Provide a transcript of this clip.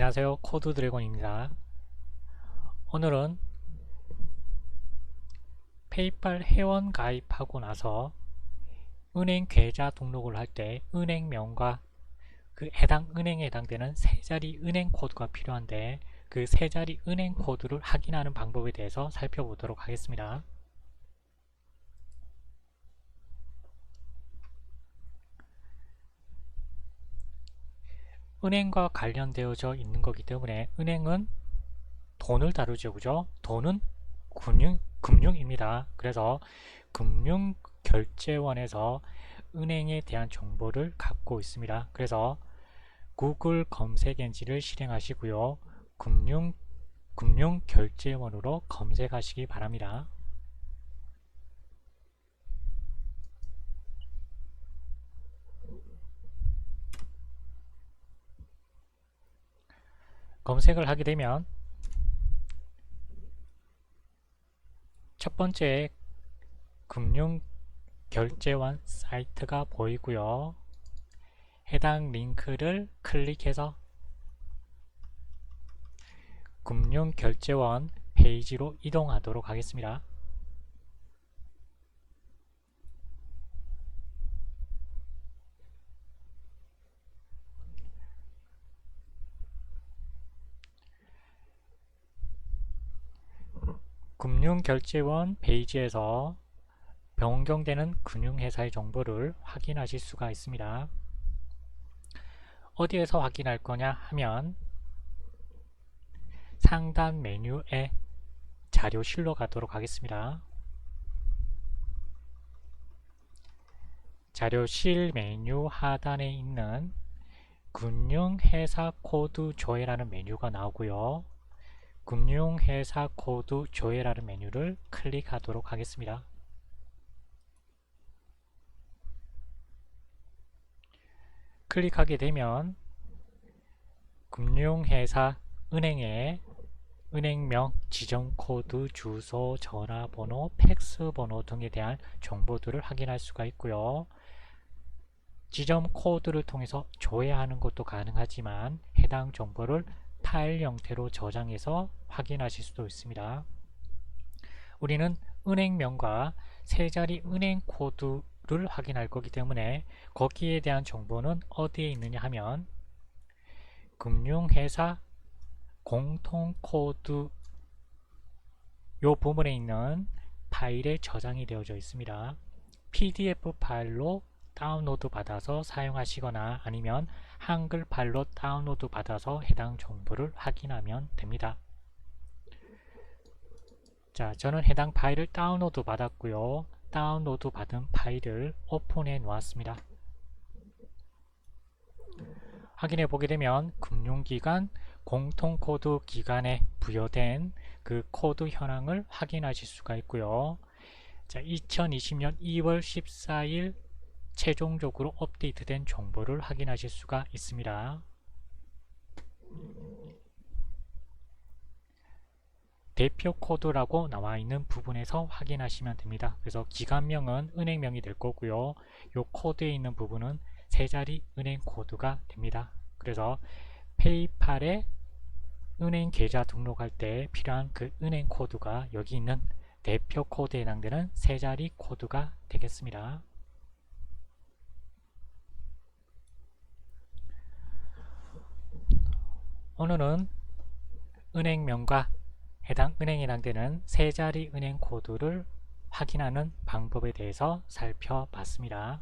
안녕하세요. 코드 드래곤입니다. 오늘은 페이팔 회원 가입하고 나서 은행 계좌 등록을 할 때 은행명과 그 해당 은행에 해당되는 세 자리 은행 코드가 필요한데 그 세 자리 은행 코드를 확인하는 방법에 대해서 살펴보도록 하겠습니다 은행과 관련되어져 있는 거기 때문에 은행은 돈을 다루죠. 그죠? 돈은 금융, 금융입니다. 그래서 금융 결제원에서 은행에 대한 정보를 갖고 있습니다. 그래서 구글 검색 엔진을 실행하시고요. 금융, 금융 결제원으로 검색하시기 바랍니다 검색을 하게 되면 첫 번째 금융 결제원 사이트가 보이고요. 해당 링크를 클릭해서 금융결제원 페이지로 이동하도록 하겠습니다. 금융결제원 페이지에서 변경되는 금융회사의 정보를 확인하실 수가 있습니다. 어디에서 확인할 거냐 하면 상단 메뉴에 자료실로 가도록 하겠습니다. 자료실 메뉴 하단에 있는 금융회사 코드 조회라는 메뉴가 나오고요. 금융회사 코드 조회라는 메뉴를 클릭하도록 하겠습니다. 클릭하게 되면 금융회사 은행의 은행명, 지정코드, 주소, 전화번호, 팩스번호 등에 대한 정보들을 확인할 수가 있고요. 지점 코드를 통해서 조회하는 것도 가능하지만 해당 정보를 파일 형태로 저장해서 확인하실 수도 있습니다. 우리는 은행명과 세 자리 은행 코드를 확인할 거기 때문에 거기에 대한 정보는 어디에 있느냐 하면 금융회사 공통코드 요 부분에 있는 파일에 저장이 되어져 있습니다. PDF 파일로 다운로드 받아서 사용하시거나 아니면 한글 파일로 다운로드 받아서 해당 정보를 확인하면 됩니다. 자, 저는 해당 파일을 다운로드 받았고요. 다운로드 받은 파일을 오픈해 놓았습니다. 확인해 보게 되면 금융기관 공통코드 기간에 부여된 그 코드 현황을 확인하실 수가 있고요. 자, 2020년 2월 14일 최종적으로 업데이트된 정보를 확인하실 수가 있습니다. 대표 코드라고 나와 있는 부분에서 확인하시면 됩니다. 그래서 기관명은 은행명이 될 거고요. 이 코드에 있는 부분은 세 자리 은행 코드가 됩니다. 그래서 페이팔에 은행 계좌 등록할 때 필요한 그 은행 코드가 여기 있는 대표 코드에 해당되는 세 자리 코드가 되겠습니다. 오늘은 은행명과 해당 은행에 해당되는 세 자리 은행 코드를 확인하는 방법에 대해서 살펴봤습니다.